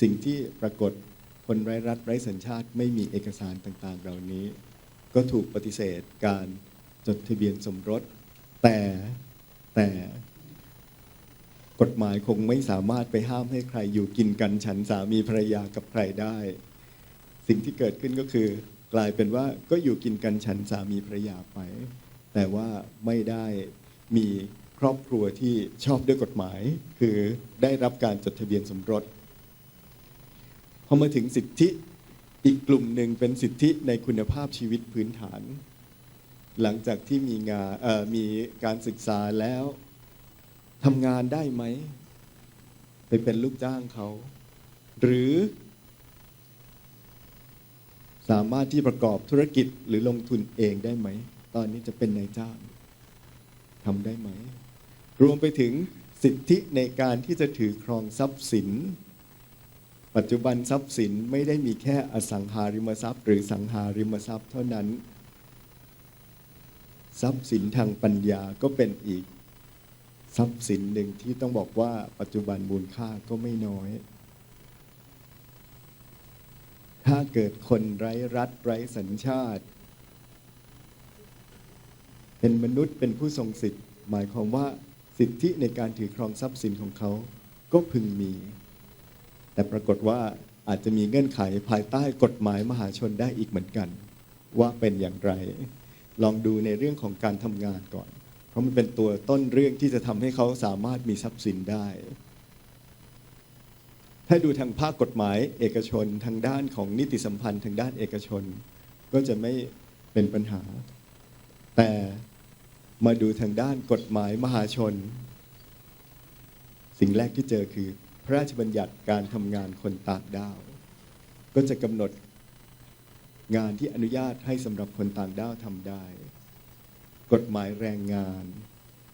สิ่งที่ปรากฏคนไร้รัฐไร้สัญชาติไม่มีเอกสารต่างๆ เหล่านี้ ก็ถูกปฏิเสธการจดทะเบียนสมรส แต่แต่กฎหมายคงไม่สามารถไปห้ามให้ใครอยู่กินกันฉันสามีภรรยากับใครได้ สิ่งที่เกิดขึ้นก็คือกลายเป็นว่าก็อยู่กินกันฉันสามีภรรยาไป แต่ว่าไม่ได้มีครอบครัวที่ชอบด้วยกฎหมาย คือได้รับการจดทะเบียนสมรส อมาถึงสิทธิอีกกลุ่มหนึ่งเป็นสิทธิในคุณภาพชีวิตพื้นฐาน หลังจากที่มีงานมีการศึกษาแล้วทำงานได้ไหม ไปเป็นลูกจ้างเขา หรือสามารถที่ประกอบธุรกิจหรือลงทุนเองได้ไหม ตอนนี้จะเป็นนายจ้างทำได้ไหม รวมไปถึงสิทธิในการที่จะถือครองทรัพย์สิน ปัจจุบันทรัพย์สินไม่ได้มีแค่อสังหาริมทรัพย์ หรือสังหาริมทรัพย์เท่านั้น ทรัพย์สินทางปัญญาก็เป็นอีก ทรัพย์สินหนึ่งที่ต้องบอกว่าปัจจุบันมูลค่าก็ไม่น้อย ถ้าเกิดคนไร้รัฐไร้สัญชาติ เป็นมนุษย์เป็นผู้ทรงสิทธิ์ หมายความว่าสิทธิในการถือครองทรัพย์สินของเขาก็พึงมี แต่ปรากฏว่าอาจจะมีเงื่อนไขภายใต้กฎหมายมหาชนได้อีกเหมือนกัน ว่าเป็นอย่างไร ลองดูในเรื่องของการทำงานก่อน เพราะมันเป็นตัวต้นเรื่องที่จะทำให้เขาสามารถมีทรัพย์สินได้ ถ้าดูทางภาคกฎหมายเอกชนทางด้านของนิติสัมพันธ์ทางด้านเอกชน ก็จะไม่เป็นปัญหา แต่มาดูทางด้านกฎหมายมหาชน สิ่งแรกที่เจอคือ ระราชบัญญัติการทำงานคนต่างด้าว ก็จะกำหนดงานที่อนุญาตให้สำหรับคนต่างด้าวทำได้ กฎหมายแรงงาน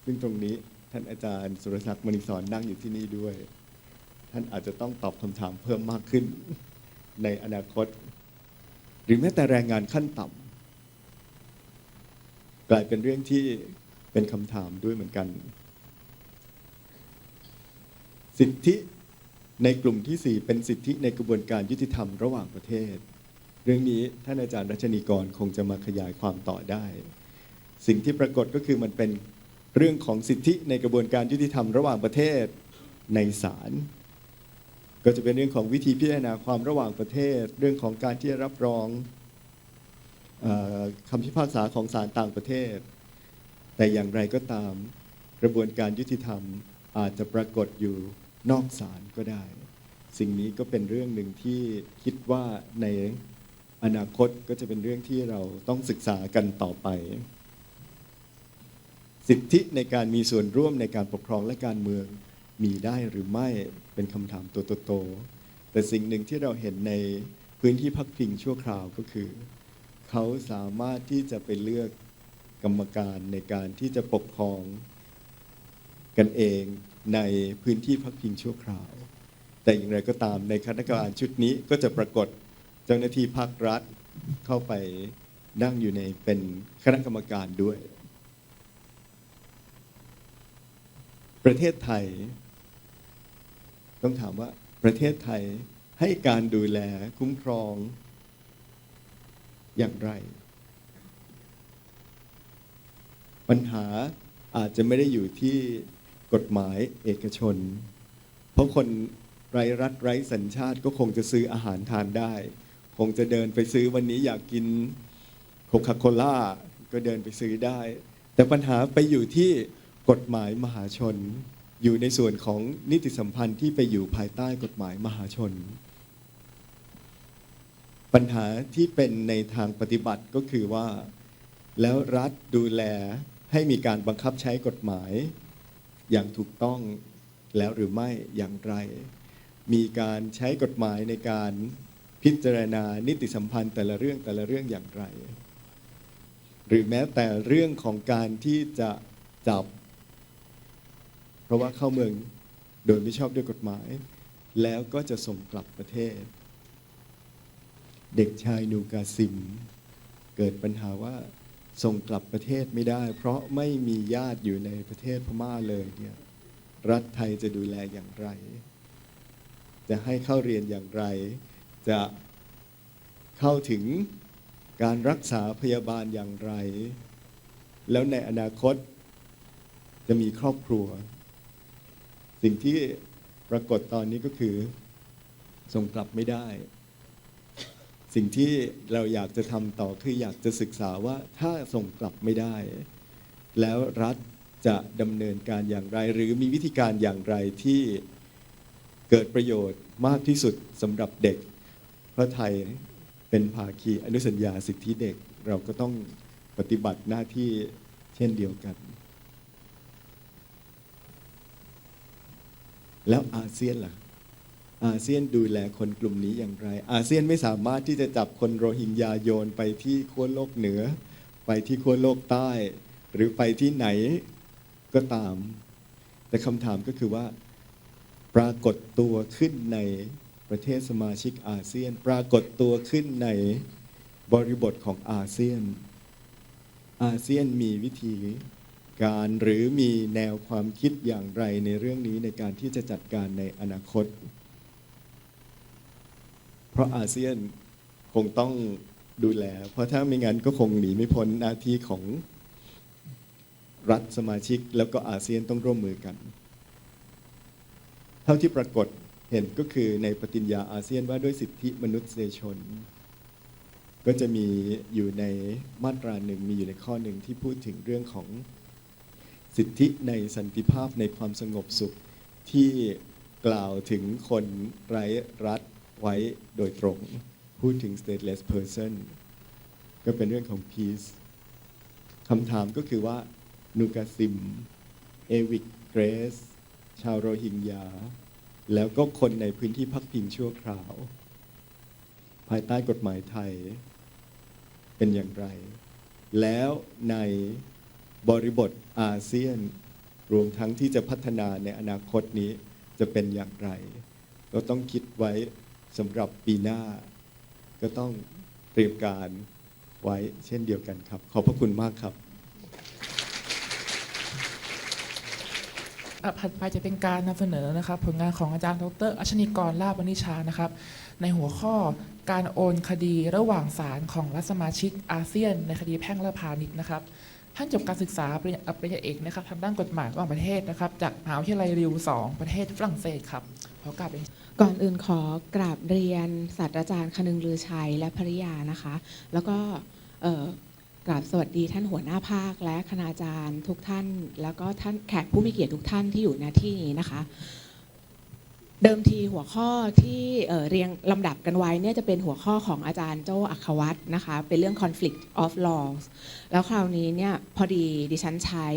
ซึ่งตรงนี้ท่านอาจารย์สุรศักดิ์มณีสอนนั่งอยู่ที่นี่ด้วย ท่านอาจจะต้องตอบคำถามเพิ่มมากขึ้นในอนาคต หรือแม้แต่แรงงานขั้นต่ำกลายเป็นเรื่องที่เป็นคำถามด้วยเหมือนกัน สิทธิ ในกลุ่มที่สี่เป็นสิทธิในกระบวนการยุติธรรมระหว่างประเทศ เรื่องนี้ท่านอาจารย์รัชนีกรคงจะมาขยายความต่อได้ สิ่งที่ปรากฏก็คือมันเป็นเรื่องของสิทธิในกระบวนการยุติธรรมระหว่างประเทศในศาลก็จะเป็นเรื่องของวิธีพิจารณาความระหว่างประเทศ เรื่องของการที่จะรับรองอคำพิพากษาของศาลต่างประเทศ แต่อย่างไรก็ตามกระบวนการยุติธรรมอาจจะปรากฏอยู่ นอกศาลก็ได้ สิ่งนี้ก็เป็นเรื่องหนึ่งที่คิดว่าในอนาคตก็จะเป็นเรื่องที่เราต้องศึกษากันต่อไป สิทธิในการมีส่วนร่วมในการปกครองและการเมืองมีได้หรือไม่เป็นคำถามตัวโตๆแต่สิ่งหนึ่งที่เราเห็นในพื้นที่พักพิงชั่วคราวก็คือ เขาสามารถที่จะไปเลือกกรรมการในการที่จะปกครองกันเอง ในพื้นที่พักพิงชั่วคราว แต่อย่างไรก็ตามในคณะกรรมการชุดนี้ก็จะปรากฏเจ้าหน้าที่ภาครัฐเข้าไปนั่งอยู่ในเป็นคณะกรรมการด้วย ประเทศไทย ต้องถามว่าประเทศไทยให้การดูแลคุ้มครองอย่างไร ปัญหาอาจจะไม่ได้อยู่ที่ กฎหมายเอกชน เพราะคนไร้รัฐไร้สัญชาติก็คงจะซื้ออาหารทานได้ คงจะเดินไปซื้อวันนี้อยากกินโคคาโคล่าก็เดินไปซื้อได้ แต่ปัญหาไปอยู่ที่กฎหมายมหาชน อยู่ในส่วนของนิติสัมพันธ์ที่ไปอยู่ภายใต้กฎหมายมหาชน ปัญหาที่เป็นในทางปฏิบัติก็คือว่า แล้วรัฐดูแลให้มีการบังคับใช้กฎหมาย อย่างถูกต้องแล้วหรือไม่อย่างไร มีการใช้กฎหมายในการพิจารณานิติสัมพันธ์แต่ละเรื่องแต่ละเรื่องอย่างไร หรือแม้แต่เรื่องของการที่จะจับ เพราะว่าเข้าเมืองโดยไม่ชอบด้วยกฎหมาย แล้วก็จะส่งกลับประเทศ เด็กชายนูกาซิม เกิดปัญหาว่า ส่งกลับประเทศไม่ได้ เพราะไม่มีญาติอยู่ในประเทศพม่าเลยเนี่ยรัฐไทยจะดูแลอย่างไร จะให้เข้าเรียนอย่างไร จะเข้าถึงการรักษาพยาบาลอย่างไร แล้วในอนาคตจะมีครอบครัว สิ่งที่ปรากฏตอนนี้ก็คือส่งกลับไม่ได้ สิ่งที่เราอยากจะทำต่อคืออยากจะศึกษาว่าถ้าส่งกลับไม่ได้ แล้วรัฐจะดำเนินการอย่างไร หรือมีวิธีการอย่างไรที่เกิดประโยชน์มากที่สุดสำหรับเด็ก เพราะไทยเป็นภาคีอนุสัญญาสิทธิเด็กเราก็ต้องปฏิบัติหน้าที่เช่นเดียวกัน แล้วอาเซียนล่ะ อาเซียนดูแลคนกลุ่มนี้อย่างไร อาเซียนไม่สามารถที่จะจับคนโรฮิงญาโยนไปที่ขั้วโลกเหนือ ไปที่ขั้วโลกใต้ หรือไปที่ไหนก็ตาม แต่คำถามก็คือว่า ปรากฏตัวขึ้นในประเทศสมาชิกอาเซียน ปรากฏตัวขึ้นในบริบทของอาเซียน อาเซียนมีวิธีการหรือมีแนวความคิดอย่างไรในเรื่องนี้ในการที่จะจัดการในอนาคต เพราะอาเซียนคงต้องดูแล เพราะถ้าไม่งั้นก็คงหนีไม่พ้นหน้าที่ของรัฐสมาชิกแล้วก็อาเซียนต้องร่วมมือกัน เท่าที่ปรากฏเห็นก็คือในปฏิญญาอาเซียนว่าด้วยสิทธิมนุษยชน ก็จะมีอยู่ในมาตราหนึ่งมีอยู่ในข้อหนึ่งที่พูดถึงเรื่องของสิทธิในสันติภาพในความสงบสุขที่กล่าวถึงคนไร้รัฐ ไว้โดยตรง พูดถึง stateless person ก็เป็นเรื่องของ peace คำถามก็คือว่านูกาซิม เอวิกเกรส ชาวโรฮิงญา แล้วก็คนในพื้นที่พักพิงชั่วคราว ภายใต้กฎหมายไทย เป็นอย่างไร แล้วในบริบทอาเซียน รวมทั้งที่จะพัฒนาในอนาคตนี้จะเป็นอย่างไร ก็ต้องคิดไว้ สำหรับปีหน้า ก็ต้องเตรียมการไว้เช่นเดียวกันครับ ขอบพระคุณมากครับอะถัดไปจะเป็นการนำเสนอนะครับ ผลงานของอาจารย์ดรอัชนีกรลาบวณิชานะครับ ในหัวข้อการโอนคดีระหว่างศาลของรัฐสมาชิกอาเซียน ในคดีแพ่งและพาณิชย์นะครับ ท่านจบการศึกษาปริญญาปริญญาเอกนะครับทางด้านกฎหมายระหว่างประเทศนะครับ จากมหาวิทยาลัยริวสองประเทศฝรั่งเศสครับ ขอกลับเองก่อนอื่นขอกราบเรียนศาสตราจารย์คนึงลือชัยและภริยานะคะ แล้วก็กราบสวัสดีท่านหัวหน้าภาคและคณาจารย์ทุกท่าน แล้วก็ท่านแขกผู้มีเกียรติทุกท่านที่อยู่ในที่นี้นะคะ เดิมทีหัวข้อที่เเรียงลำดับกันไว้เนี่ยจะเป็นหัวข้อของอาจารย์โจอัควัตนะคะ เป็นเรื่อง conflict of laws แล้วคราวนี้เนี่ยพอดีดิฉันใช้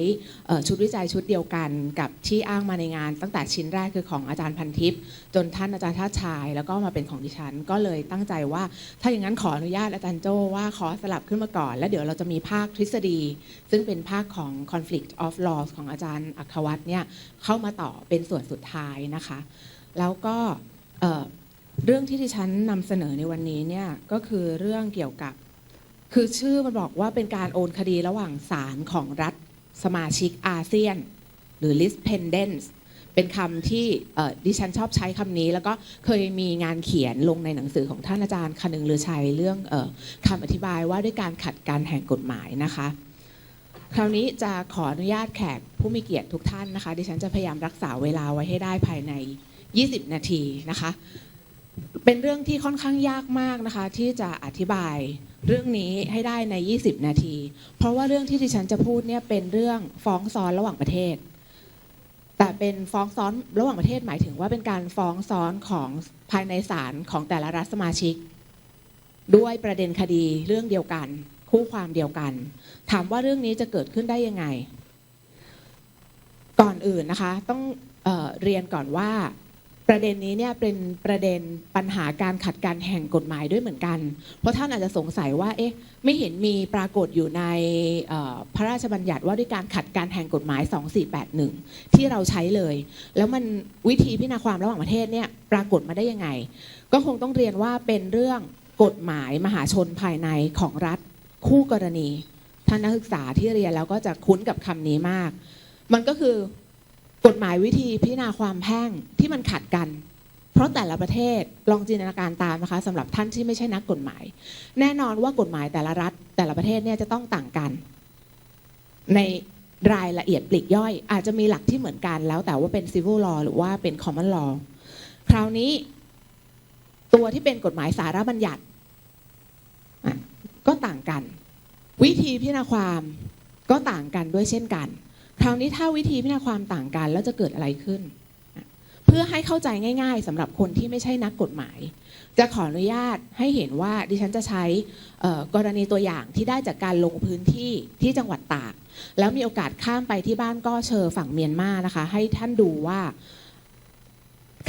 ชุดวิจัยชุดเดียวกันกับที่อ้างมาในงาน ตั้งแต่ชิ้นแรกคือของอาจารย์พันทิพย์จนท่านอาจารย์ท่าชาย แล้วก็มาเป็นของดิฉันก็เลยตั้งใจว่า ถ้าอย่างนั้นขออนุญาตอาจารย์โจว่าขอสลับขึ้นมาก่อน แล้วเดี๋ยวเราจะมีภาคทฤษฎี ซึ่งเป็นภาคของ conflict of laws ของอาจารย์อัควัตเนี่ยเข้ามาต่อเป็นส่วนสุดท้ายนะคะ แล้วก็เรื่องที่ดิฉันนำเสนอในวันนี้เนี่ยก็คือเรื่องเกี่ยวกับ คือชื่อมันบอกว่าเป็นการโอนคดีระหว่างศาลของรัฐสมาชิกอาเซียน หรือ list pendants เป็นคำที่ดิฉันชอบใช้คำนี้ แล้วก็เคยมีงานเขียนลงในหนังสือของท่านอาจารย์คนึงลือชัยเรื่องออคำอธิบายว่าด้วยการขัดการแห่งกฎหมายนะคะ คราวนี้จะขออนุญาตแขกผู้มีเกียรติทุกท่านนะคะ ดิฉันจะพยายามรักษาเวลาไว้ให้ได้ภายใน 20 นาทีนะคะ เป็นเรื่องที่ค่อนข้างยากมากนะคะ ที่จะอธิบายเรื่องนี้ให้ได้ใน 20 นาที เพราะว่าเรื่องที่ดิฉันจะพูดเนี่ยเป็นเรื่องฟ้องซ้อนระหว่างประเทศ แต่เป็นฟ้องซ้อนระหว่างประเทศหมายถึงว่าเป็นการฟ้องซ้อนของภายในศาลของแต่ละรัฐสมาชิก ด้วยประเด็นคดีเรื่องเดียวกัน คู่ความเดียวกัน ถามว่าเรื่องนี้จะเกิดขึ้นได้ยังไง ก่อนอื่นนะคะ ต้องเออเรียนก่อนว่า ประเด็นนี้เนี่ยเป็นประเด็นปัญหาการขัดกันแห่งกฎหมายด้วยเหมือนกัน เพราะท่านอาจจะสงสัยว่าเอ๊ะไม่เห็นมีปรากฏอยู่ในพระราชบัญญัติว่าด้วยการขัดกันแห่งกฎหมาย 2481 ที่เราใช้เลย แล้วมันวิธีพิจารณาความระหว่างประเทศเนี่ยปรากฏมาได้ยังไง ก็คงต้องเรียนว่าเป็นเรื่องกฎหมายมหาชนภายในของรัฐคู่กรณีท่านนักศึกษาที่เรียนแล้วก็จะคุ้นกับคำนี้มาก มันก็คือ กฎหมายวิธีพิจารณาความแพ่งที่มันขัดกัน เพราะแต่ละประเทศลองจินตนาการตามนะคะสำหรับท่านที่ไม่ใช่นักกฎหมาย แน่นอนว่ากฎหมายแต่ละรัฐ แต่ละประเทศเนี่ยจะต้องต่างกัน ในรายละเอียดปลีกย่อย อาจจะมีหลักที่เหมือนกันแล้วแต่ว่าเป็น civil law หรือว่าเป็น common law คราวนี้ ตัวที่เป็นกฎหมายสาระบัญญัติก็ต่างกัน วิธีพิจารณาความก็ต่างกันด้วยเช่นกัน คราวนี้ถ้าวิธีพิจารณาความต่างกัน แล้วจะเกิดอะไรขึ้น เพื่อให้เข้าใจง่าย ๆสำหรับคนที่ไม่ใช่นักกฎหมาย จะขออนุญาตให้เห็นว่าดิฉันจะใช้กรณีตัวอย่างที่ได้จากการลงพื้นที่ที่จังหวัดตาก แล้วมีโอกาสข้ามไปที่บ้านก้อเชอฝั่งเมียนมานะคะ ให้ท่านดูว่า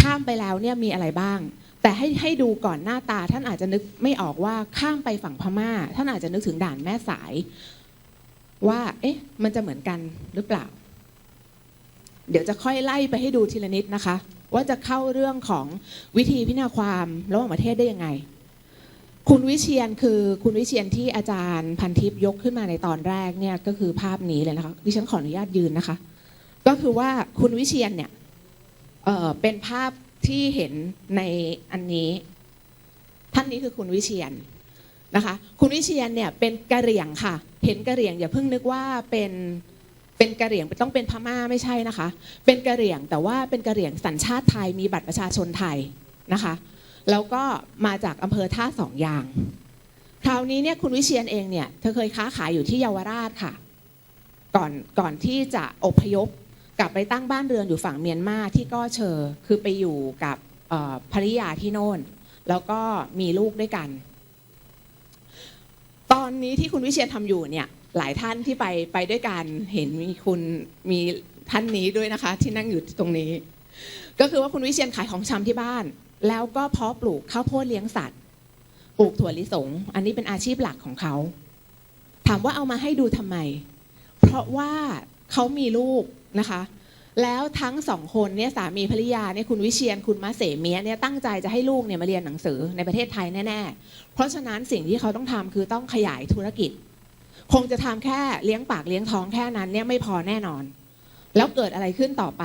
ข้ามไปแล้วเนี่ยมีอะไรบ้าง แต่ให้ให้ดูก่อนหน้าตาท่านอาจจะนึกไม่ออกว่าข้ามไปฝั่งพม่า ท่านอาจจะนึกถึงด่านแม่สาย ว่า เอ๊ะ มันจะเหมือนกันหรือเปล่า เดี๋ยวจะค่อยไล่ไปให้ดูทีละนิดนะคะ ว่าจะเข้าเรื่องของวิธีพิจารณาความระหว่างประเทศได้ยังไง คุณวิเชียนคือคุณวิเชียนที่อาจารย์พันทิพย์ยกขึ้นมาในตอนแรกเนี่ยก็คือภาพนี้เลยนะคะดิฉันขออนุญาตยืนนะคะ ก็คือว่าคุณวิเชียนเนี่ยเเป็นภาพที่เห็นในอันนี้ ท่านนี้คือคุณวิเชียนนะคะ คุณวิเชียนเนี่ยเป็นกระเหรี่ยงค่ะ เห็นกะเหรี่ยงอย่าเพิ่งนึกว่าเป็นเป็นกะเหรี่ยงต้องเป็นพม่าไม่ใช่นะคะ เป็นกะเหรี่ยงแต่ว่าเป็นกะเหรี่ยงสัญชาติไทยมีบัตรประชาชนไทยนะคะ แล้วก็มาจากอำเภอท่าสองยาง คราวนี้เนี่ยคุณวิเชียนเองเนี่ยเธอเคยค้าขายอยู่ที่เยาวราชค่ะ ก่อนก่อนที่จะอพยพกลับไปตั้งบ้านเรือนอยู่ฝั่งเมียนมาที่ก้อเชอคือไปอยู่กับภริยาที่โน่น แล้วก็มีลูกด้วยกัน ตอนนี้ที่คุณวิเชียนทำอยู่เนี่ยหลายท่านที่ไปไปด้วยกันเห็นมีคุณมีท่านนี้ด้วยนะคะ ที่นั่งอยู่ตรงนี้ ก็คือว่าคุณวิเชียนขายของชำที่บ้าน แล้วก็เพาะปลูกข้าวโพดเลี้ยงสัตว์ ปลูกถั่วลิสง อันนี้เป็นอาชีพหลักของเขา ถามว่าเอามาให้ดูทำไม เพราะว่าเขามีลูกนะคะ แล้วทั้งสองคนเนี่ยสามีภรรยาเนี่ยคุณวิเชียนคุณมาเสเมียเนี่ยตั้งใจจะให้ลูกเนี่ยมาเรียนหนังสือในประเทศไทยแน่ๆ เพราะฉะนั้นสิ่งที่เขาต้องทำคือต้องขยายธุรกิจ คงจะทำแค่เลี้ยงปากเลี้ยงท้องแค่นั้นเนี่ยไม่พอแน่นอน แล้วเกิดอะไรขึ้นต่อไป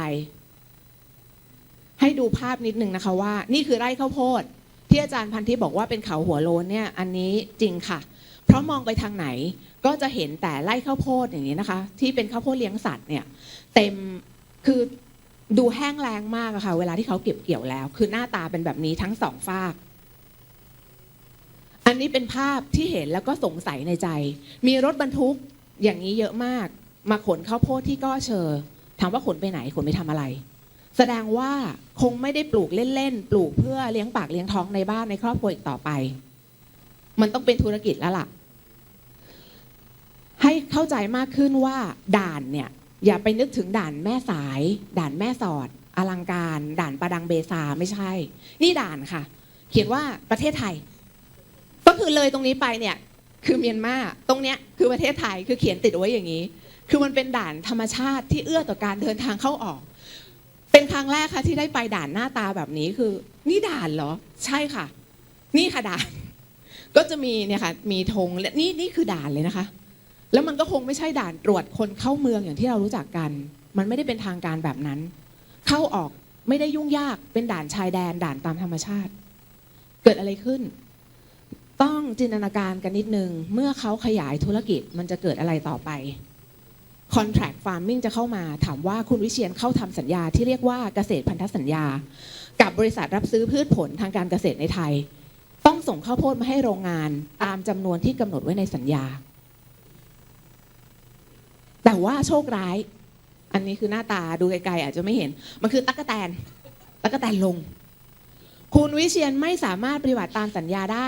ให้ดูภาพนิดนึงนะคะว่า นี่คือไร่ข้าวโพด ที่อาจารย์พันธิบอกว่าเป็นเขาหัวโลนเนี่ยอันนี้จริงค่ะ เพราะมองไปทางไหนก็จะเห็นแต่ไร่ข้าวโพดอย่างนี้นะคะ ที่เป็นข้าวโพดเลี้ยงสัตว์เนี่ย เต็ม คือดูแห้งแล้งมากอะค่ะ เวลาที่เขาเก็บเกี่ยวแล้ว คือหน้าตาเป็นแบบนี้ทั้งสองฝาก อันนี้เป็นภาพที่เห็นแล้วก็สงสัยในใจ มีรถบรรทุกอย่างนี้เยอะมาก มาขนข้าวโพดที่ก้อเชอถามว่าขนไปไหนขนไปทำอะไร แสดงว่าคงไม่ได้ปลูกเล่นๆปลูกเพื่อเลี้ยงปากเลี้ยงท้องในบ้านในครอบครัวอีกต่อไป มันต้องเป็นธุรกิจแล้วล่ะ ให้เข้าใจมากขึ้นว่าด่านเนี่ย อย่าไปนึกถึงด่านแม่สาย ด่านแม่สอด อลังการ ด่านประดังเบซาไม่ใช่ นี่ด่านค่ะ เขียนว่าประเทศไทย ก็คือเลยตรงนี้ไปเนี่ยคือเมียนมาตรงเนี้ยคือประเทศไทยคือเขียนติดไว้อย่างนี้ คือมันเป็นด่านธรรมชาติที่เอื้อต่อการเดินทางเข้าออก เป็นครั้งแรกค่ะที่ได้ไปด่านหน้าตาแบบนี้คือ นี่ด่านเหรอ ใช่ค่ะ นี่ค่ะด่าน ก็จะมีเนี่ยค่ะ มีธงและนี่นี่คือด่านเลยนะคะ แล้วมันก็คงไม่ใช่ด่านตรวจคนเข้าเมืองอย่างที่เรารู้จักกัน มันไม่ได้เป็นทางการแบบนั้น เข้าออกไม่ได้ยุ่งยากเป็นด่านชายแดนด่านตามธรรมชาติ เกิดอะไรขึ้น ต้องจินตนาการกันนิดนึง เมื่อเขาขยายธุรกิจมันจะเกิดอะไรต่อไป contract farming จะเข้ามาถามว่าคุณวิเชียนเข้าทำสัญญาที่เรียกว่าเกษตรพันธสัญญา กับบริษัทรับซื้อพืชผลทางการเกษตรในไทย ต้องส่งข้าวโพดมาให้โรงงานตามจำนวนที่กำหนดไว้ในสัญญา แต่ว่าโชคร้าย อันนี้คือหน้าตาดูไกลๆอาจจะไม่เห็น มันคือตั๊กแตนตั๊กแตนลง คุณวิเชียนไม่สามารถปฏิบัติตามสัญญาได้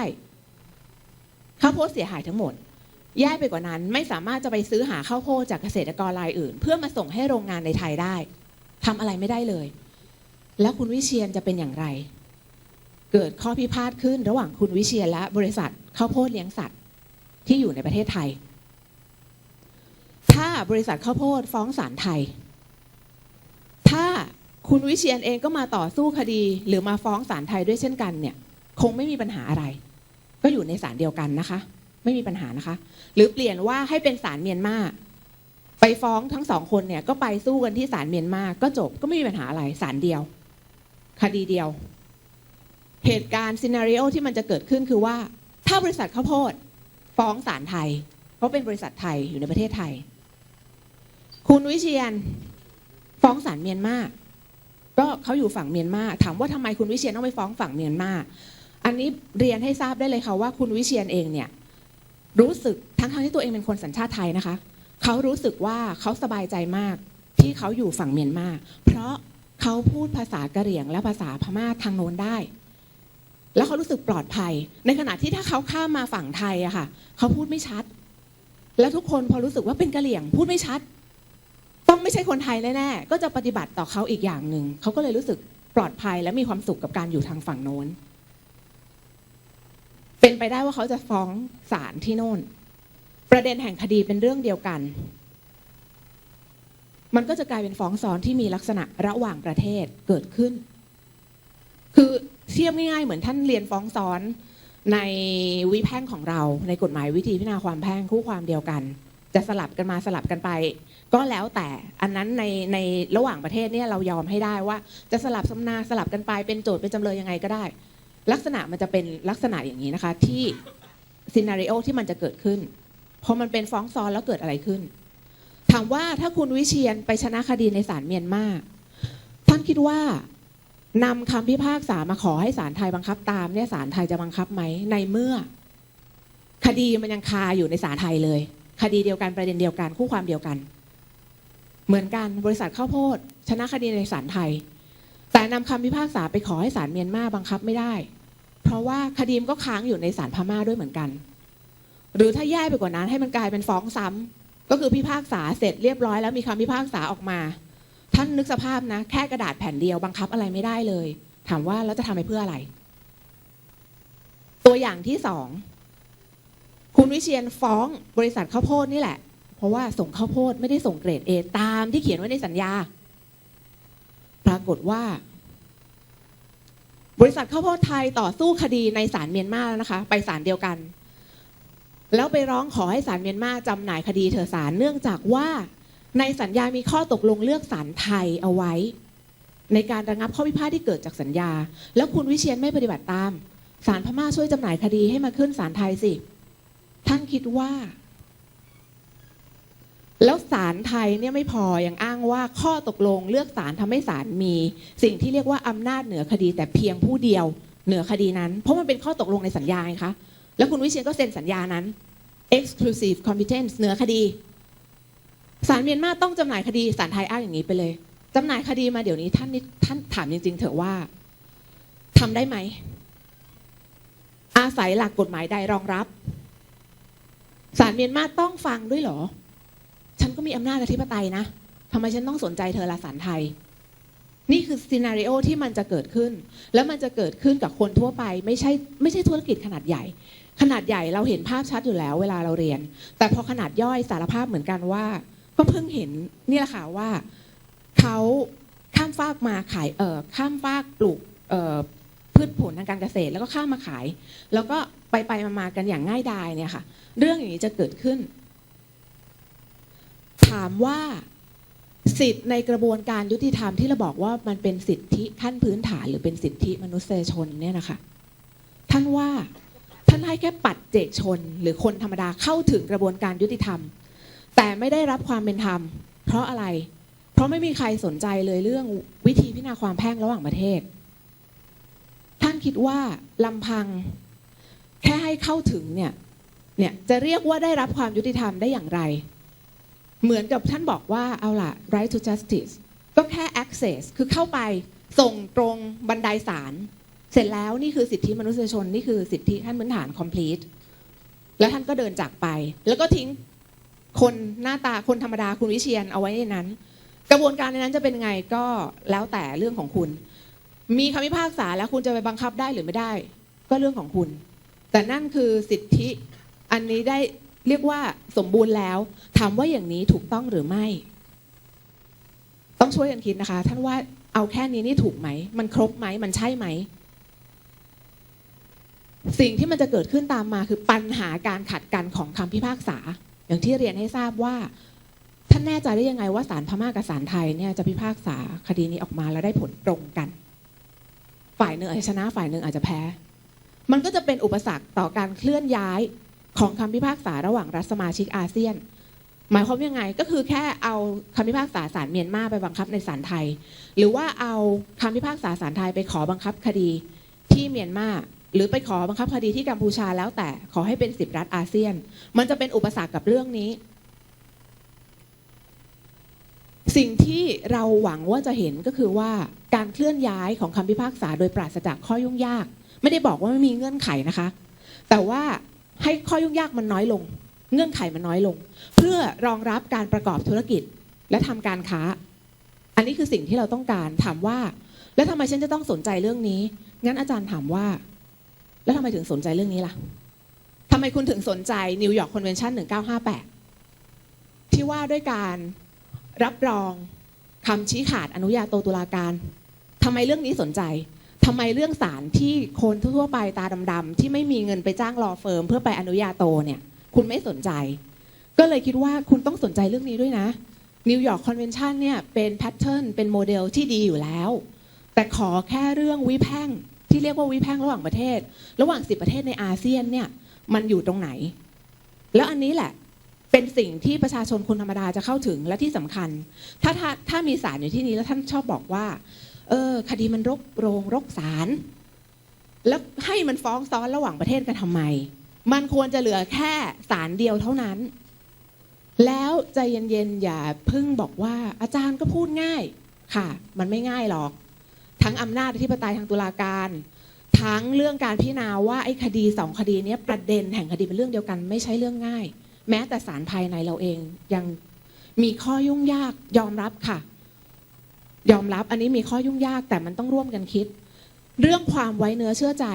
ข้าวโพดเสียหายทั้งหมด แย่ไปกว่านั้นไม่สามารถจะไปซื้อหาข้าวโพดจากเกษตรกรรายอื่น เพื่อมาส่งให้โรงงานในไทยได้ทำอะไรไม่ได้เลย แล้วคุณวิเชียนจะเป็นอย่างไร เกิดข้อพิพาทขึ้นระหว่างคุณวิเชียนและบริษัทข้าวโพดเลี้ยงสัตว์ที่อยู่ในประเทศไทย ถ้าบริษัทข้าวโพดฟ้องศาลไทย ถ้าคุณวิเชียนเองก็มาต่อสู้คดี หรือมาฟ้องศาลไทยด้วยเช่นกันเนี่ย คงไม่มีปัญหาอะไร ก็อยู่ในศาลเดียวกันนะคะ ไม่มีปัญหานะคะ หรือเปลี่ยนว่าให้เป็นศาลเมียนมาไปฟ้องทั้งสองคนเนี่ยก็ไปสู้กันที่ศาลเมียนมาก็จบก็ไม่มีปัญหาอะไรศาลเดียว คดีเดียว เหตุการณ์ซีนารีโอที่มันจะเกิดขึ้นคือว่า ถ้าบริษัทข้าวโพดฟ้องศาลไทย เพราะเป็นบริษัทไทยอยู่ในประเทศไทย คุณวิเชียนฟ้องศาลเมียนมาก็เขาอยู่ฝั่งเมียนมาถามว่าทำไมคุณวิเชียนต้องไปฟ้องฝั่งเมียนมาอันนี้เรียนให้ทราบได้เลยค่ะว่าคุณวิเชียนเองเนี่ยรู้สึกทั้งทั้งที่ตัวเองเป็นคนสัญชาติไทยนะคะเขารู้สึกว่าเขาสบายใจมากที่เขาอยู่ฝั่งเมียนมาเพราะเขาพูดภาษากะเหรี่ยงและภาษาพม่าทางโน้นได้ แล้วเขารู้สึกปลอดภัย ในขณะที่ถ้าเขาข้ามมาฝั่งไทยอะค่ะเขาพูดไม่ชัด แล้วทุกคนพอรู้สึกว่าเป็นกะเหรี่ยง พูดไม่ชัด ต้องไม่ใช่คนไทยแน่ๆ ก็จะปฏิบัติต่อเขาอีกอย่างหนึ่ง เขาก็เลยรู้สึกปลอดภัยและมีความสุขกับการอยู่ทางฝั่งโน้น เป็นไปได้ว่าเขาจะฟ้องศาลที่โน่น ประเด็นแห่งคดีเป็นเรื่องเดียวกัน มันก็จะกลายเป็นฟ้องซ้อนที่มีลักษณะระหว่างประเทศเกิดขึ้น คือเทียบง่ายๆ เหมือนท่านเรียนฟ้องซ้อนในวิแพ่งของเราในกฎหมายวิธีพิจารณาความแพ่งคู่ความเดียวกัน จะสลับกันมาสลับกันไป ก็แล้วแต่อันนั้นในในระหว่างประเทศเนี่ยเรายอมให้ได้ว่า จะสลับสำนาสลับกันไปเป็นโจทย์เป็นจำเลยยังไงก็ได้ ลักษณะมันจะเป็นลักษณะอย่างนี้นะคะ ที่ซีนารีโอที่มันจะเกิดขึ้นพอมันเป็นฟ้องซ้อนแล้วเกิดอะไรขึ้น ถามว่าถ้าคุณวิเชียนไปชนะคดีในศาลเมียนมาท่านคิดว่านำคำพิพากษามาขอให้ศาลไทยบังคับตามเนี่ยศาลไทยจะบังคับไหมในเมื่อ คดีมันยังคาอยู่ในศาลไทยเลย คดีเดียวกันประเด็นเดียวกันคู่ความเดียวกัน เหมือนกันบริษัทข้าวโพด ชนะคดีในศาลไทย แต่นำคำพิพากษาไปขอให้ศาลเมียนมาบังคับไม่ได้ เพราะว่าคดีมันก็ค้างอยู่ในศาลพม่าด้วยเหมือนกัน หรือถ้าแย่ไปกว่านั้นให้มันกลายเป็นฟ้องซ้ำก็คือพิพากษาเสร็จเรียบร้อยแล้วมีคำพิพากษาออกมา ท่านนึกสภาพนะ แค่กระดาษแผ่นเดียวบังคับอะไรไม่ได้เลย ถามว่าแล้วจะทำไปเพื่ออะไร ตัวอย่างที่สองคุณวิเชียนฟ้องบริษัทข้าวโพดนี่แหละ เพราะว่าส่งข้าวโพดไม่ได้ส่งเกรดเอตามที่เขียนไว้ในสัญญา ปรากฏว่า บริษัทข้าวโพดไทยต่อสู้คดีในศาลเมียนมาแล้วนะคะ ไปศาลเดียวกัน แล้วไปร้องขอให้ศาลเมียนมาจำหน่ายคดีเถอศาลเนื่องจากว่า ในสัญญามีข้อตกลงเลือกศาลไทยเอาไว้ ในการระงับข้อพิพาทที่เกิดจากสัญญา แล้วคุณวิเชียนไม่ปฏิบัติตามศาลพม่าช่วยจำหน่ายคดีให้มาขึ้นศาลไทยสิ ท่านคิดว่า แล้วศาลไทยเนี่ยไม่พอยังอ้างว่าข้อตกลงเลือกศาลทำให้ศาลมี สิ่งที่เรียกว่าอำนาจเหนือคดี แต่เพียงผู้เดียวเหนือคดีนั้น เพราะมันเป็นข้อตกลงในสัญญาไงคะแล้วคุณวิเชียนก็เซ็นสัญญานั้น exclusive competence เหนือคดีศาลเมียนมาต้องจำหน่ายคดีศาลไทยอ้างอย่างนี้ไปเลยจำหน่ายคดีมาเดี๋ยวนี้ท่านนิท่านถามจริง ๆ เถอะว่าทำได้ไหมอาศัยหลักกฎหมายใดรองรับศาลเมียนมาต้องฟังด้วยเหรอ ฉันก็มีอำนาจอธิปไตยนะทำไมฉันต้องสนใจเธอละศาลไทย นี่คือซีนารีโอที่มันจะเกิดขึ้น แล้วมันจะเกิดขึ้นกับคนทั่วไป ไม่ใช่ไม่ใช่ธุรกิจขนาดใหญ่ ขนาดใหญ่เราเห็นภาพชัดอยู่แล้ว เวลาเราเรียน แต่พอขนาดย่อยสารภาพเหมือนกันว่า ก็เพิ่งเห็นนี่แหละค่ะว่าเขาข้ามฟากมาขายเอ่อข้ามฟากปลูกเอ่อพืชผลทางการเกษตรแล้วก็ข้ามมาขาย แล้วก็ไปไปมามากันอย่างง่ายดายเนี่ยค่ะ เรื่องอย่างนี้จะเกิดขึ้น ถามว่าสิทธิ์ในกระบวนการยุติธรรมที่เราบอกว่ามันเป็นสิทธิขั้นพื้นฐานหรือเป็นสิทธิมนุษยชนเนี่ยนะคะท่านว่าท่านให้แค่ปัดเจกชน หรือคนธรรมดาเข้าถึงกระบวนการยุติธรรม แต่ไม่ได้รับความเป็นธรรม เพราะอะไร เพราะไม่มีใครสนใจเลยเรื่องวิธีพิจารณาความแพ่งระหว่างประเทศ ท่านคิดว่าลำพังแค่ให้เข้าถึงเนี่ยเนี่ยจะเรียกว่าได้รับความยุติธรรมได้อย่างไร เหมือนกับท่านบอกว่าเอาล่ะ right to justice ก็แค่ access คือเข้าไปส่งตรงบันไดศาลเสร็จแล้วนี่คือสิทธิมนุษยชน นี่คือสิทธิขั้นพื้นฐาน complete แล้วท่านก็เดินจากไป แล้วก็ทิ้งคนหน้าตาคนธรรมดาคุณวิเชียนเอาไว้ในนั้น กระบวนการในนั้นจะเป็นไงก็แล้วแต่เรื่องของคุณ มีคำพิพากษาแล้วคุณจะไปบังคับได้หรือไม่ได้ ก็เรื่องของคุณ แต่นั่นคือสิทธิอันนี้ได้ เรียกว่าสมบูรณ์แล้ว ถามว่าอย่างนี้ถูกต้องหรือไม่ ต้องช่วยกันคิดนะคะ ท่านว่าเอาแค่นี้นี่ถูกไหม มันครบไหม มันใช่ไหม สิ่งที่มันจะเกิดขึ้นตามมาคือปัญหาการขัดกันของคำพิพากษา อย่างที่เรียนให้ทราบว่า ท่านแน่ใจได้ยังไงว่าศาลพม่ากับศาลไทยเนี่ยจะพิพากษาคดีนี้ออกมาแล้วได้ผลตรงกัน ฝ่ายหนึ่งอาจจะชนะฝ่ายหนึ่งอาจจะแพ้ มันก็จะเป็นอุปสรรคต่อการเคลื่อนย้าย ของคำพิพากษาระหว่างรัฐสมาชิกอาเซียน หมายความยังไงก็คือแค่เอาคำพิพากษาศาลเมียนมาไปบังคับในศาลไทย หรือว่าเอาคำพิพากษาศาลไทยไปขอบังคับคดีที่เมียนมาหรือไปขอบังคับคดีที่กัมพูชาแล้วแต่ขอให้เป็นสิบรัฐอาเซียน มันจะเป็นอุปสรรคกับเรื่องนี้ สิ่งที่เราหวังว่าจะเห็นก็คือว่าการเคลื่อนย้ายของคำพิพากษาโดยปราศจากข้อยุ่งยาก ไม่ได้บอกว่าไม่มีเงื่อนไขนะคะ แต่ว่า ให้ข้อยุ่งยากมันน้อยลง เงื่อนไขมันน้อยลง เพื่อรองรับการประกอบธุรกิจและทำการค้า อันนี้คือสิ่งที่เราต้องการถามว่า แล้วทำไมฉันจะต้องสนใจเรื่องนี้ งั้นอาจารย์ถามว่า แล้วทำไมถึงสนใจเรื่องนี้ล่ะทำไมคุณถึงสนใจนิวยอร์กคอนเวนชั่น1958 ที่ว่าด้วยการรับรองคำชี้ขาดอนุญาโตตุลาการทำไมเรื่องนี้สนใจ ทำไมเรื่องสารที่คนทั่วไปตาดำๆที่ไม่มีเงินไปจ้างรอเฟิร์มเพื่อไปอนุญาโตเนี่ยคุณไม่สนใจ ก็เลยคิดว่าคุณต้องสนใจเรื่องนี้ด้วยนะนิวยอร์กคอนเวนชันเนี่ยเป็นแพทเทิร์นเป็นโมเดลที่ดีอยู่แล้ว แต่ขอแค่เรื่องวิแพ่งที่เรียกว่าวิแพ่งระหว่างประเทศ ระหว่างสิบประเทศในอาเซียนเนี่ยมันอยู่ตรงไหน แล้วอันนี้แหละเป็นสิ่งที่ประชาชนคนธรรมดาจะเข้าถึงและที่สำคัญ ถ้าถ้าถ้ามีศาลอยู่ที่นี้แล้วท่านชอบบอกว่า เออ คดีมันรกโรงรกศาลแล้วให้มันฟ้องซ้อนระหว่างประเทศกันทำไม มันควรจะเหลือแค่ศาลเดียวเท่านั้น แล้วใจเย็นๆอย่าพึ่งบอกว่า อาจารย์ก็พูดง่ายค่ะ มันไม่ง่ายหรอก ทั้งอำนาจอธิปไตยทางตุลาการ ทั้งเรื่องการพิจารณาว่าไอ้คดีสองคดีนี้ประเด็นแห่งคดีเป็นเรื่องเดียวกัน ไม่ใช่เรื่องง่าย แม้แต่ศาลภายในเราเองยังมีข้อยุ่งยากยอมรับค่ะ ยอมรับอันนี้มีข้อยุ่งยากแต่มันต้องร่วมกันคิด เรื่องความไว้เนื้อเชื่อใจ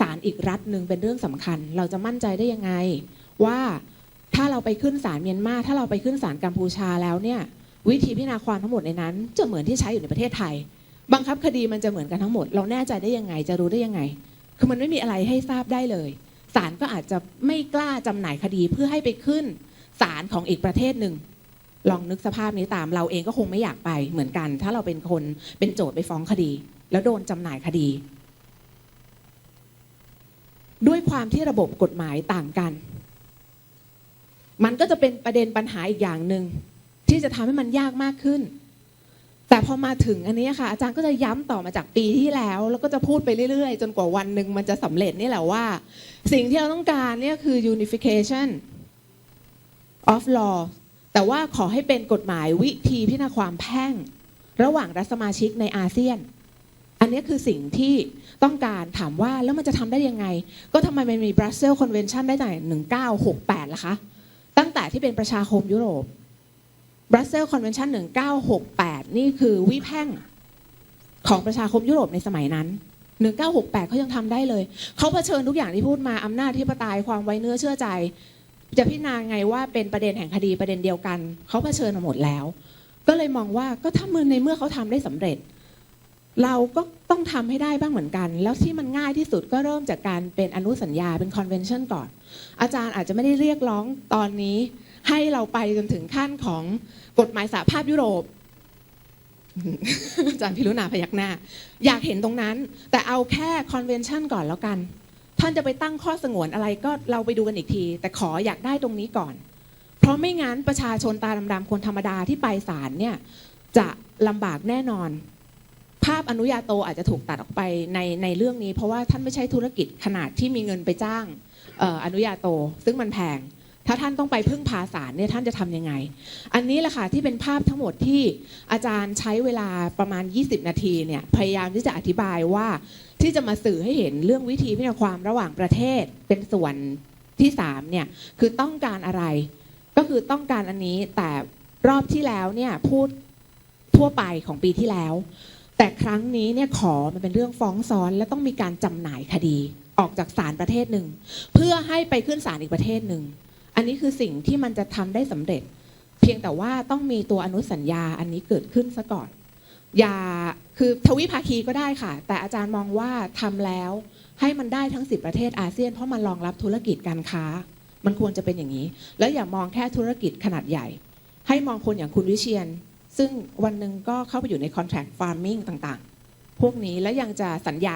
ศาลอีกรัฐหนึ่งเป็นเรื่องสำคัญ เราจะมั่นใจได้ยังไง ว่าถ้าเราไปขึ้นศาลเมียนมา ถ้าเราไปขึ้นศาลกัมพูชาแล้วเนี่ย วิธีพิจารณาความทั้งหมดในนั้น จะเหมือนที่ใช้อยู่ในประเทศไทย บังคับคดีมันจะเหมือนกันทั้งหมด เราแน่ใจได้ยังไง จะรู้ได้ยังไง คือมันไม่มีอะไรให้ทราบได้เลยศาลก็อาจจะไม่กล้าจำหน่ายคดีเพื่อให้ไปขึ้นศาลของอีกประเทศหนึ่ง ลองนึกสภาพนี้ตามเราเองก็คงไม่อยากไปเหมือนกัน ถ้าเราเป็นคนเป็นโจทย์ไปฟ้องคดี แล้วโดนจำหน่ายคดี ด้วยความที่ระบบกฎหมายต่างกัน มันก็จะเป็นประเด็นปัญหาอีกอย่างหนึ่งที่จะทำให้มันยากมากขึ้น แต่พอมาถึงอันนี้ค่ะ อาจารย์ก็จะย้ำต่อมาจากปีที่แล้ว แล้วก็จะพูดไปเรื่อยๆ จนกว่าวันหนึ่งมันจะสำเร็จนี่แหละว่า สิ่งที่เราต้องการเนี่ยคือ unification of law แต่ว่าขอให้เป็นกฎหมายวิธีพิจารณาความแพ่ง ระหว่างรัฐสมาชิกในอาเซียน อันนี้คือสิ่งที่ต้องการถามว่าแล้วมันจะทำได้ยังไง ก็ทำไมมันมี Brussels Convention ได้แต่1968ล่ะคะ ตั้งแต่ที่เป็นประชาคมยุโรป Brussels Convention 1968 นี่คือวิแพ่งของประชาคมยุโรปในสมัยนั้น 1968เขายังทำได้เลย เขาเผชิญทุกอย่างที่พูดมาอำนาจที่ปไตยความไว้เนื้อเชื่อใจ จะพิจารณาไงว่าเป็นประเด็นแห่งคดีประเด็นเดียวกันเขาเผชิญมาหมดแล้ว ก็เลยมองว่าก็ถ้ามือในเมื่อเขาทำได้สำเร็จ เราก็ต้องทำให้ได้บ้างเหมือนกัน แล้วที่มันง่ายที่สุดก็เริ่มจากการเป็นอนุสัญญาเป็นคอนเวนชั่นก่อน อาจารย์อาจจะไม่ได้เรียกร้องตอนนี้ ให้เราไปจนถึงขั้นของกฎหมายสหภาพยุโรปอาจารย์พิรุณาพยักหน้า อยากเห็นตรงนั้น แต่เอาแค่คอนเวนชั่นก่อนแล้วกัน ท่านจะไปตั้งข้อสงวนอะไรก็เราไปดูกันอีกที แต่ขออยากได้ตรงนี้ก่อน เพราะไม่งั้นประชาชนตาดำๆคนธรรมดาที่ไปศาลเนี่ยจะลำบากแน่นอน ภาพอนุญาโตอาจจะถูกตัดออกไปในในเรื่องนี้ เพราะว่าท่านไม่ใช่ธุรกิจขนาดที่มีเงินไปจ้างอออนุญาโต ซึ่งมันแพง ถ้าท่านต้องไปพึ่งพาศาลเนี่ยท่านจะทำยังไง อันนี้แหละค่ะที่เป็นภาพทั้งหมดที่อาจารย์ใช้เวลาประมาณ 20 นาทีเนี่ยพยายามที่จะอธิบายว่าที่จะมาสื่อให้เห็นเรื่องวิธีพิจารณาความระหว่างประเทศเป็นส่วนที่3เนี่ยคือต้องการอะไร ก็คือต้องการอันนี้แต่รอบที่แล้วเนี่ยพูดทั่วไปของปีที่แล้ว แต่ครั้งนี้เนี่ยขอมันเป็นเรื่องฟ้องซ้อนและต้องมีการจำหน่ายคดีออกจากศาลประเทศหนึ่ง เพื่อให้ไปขึ้นศาลอีกประเทศหนึ่ง อันนี้คือสิ่งที่มันจะทำได้สำเร็จ เพียงแต่ว่าต้องมีตัวอนุสัญญาอันนี้เกิดขึ้นซะก่อน อย่าคือทวิภาคีก็ได้ค่ะ แต่อาจารย์มองว่าทำแล้วให้มันได้ทั้ง 10 ประเทศอาเซียน เพราะมันรองรับธุรกิจการค้า มันควรจะเป็นอย่างนี้ แล้วอย่ามองแค่ธุรกิจขนาดใหญ่ ให้มองคนอย่างคุณวิเชียน ซึ่งวันหนึ่งก็เข้าไปอยู่ใน contract farming ต่างๆ พวกนี้แล้วยังจะสัญญา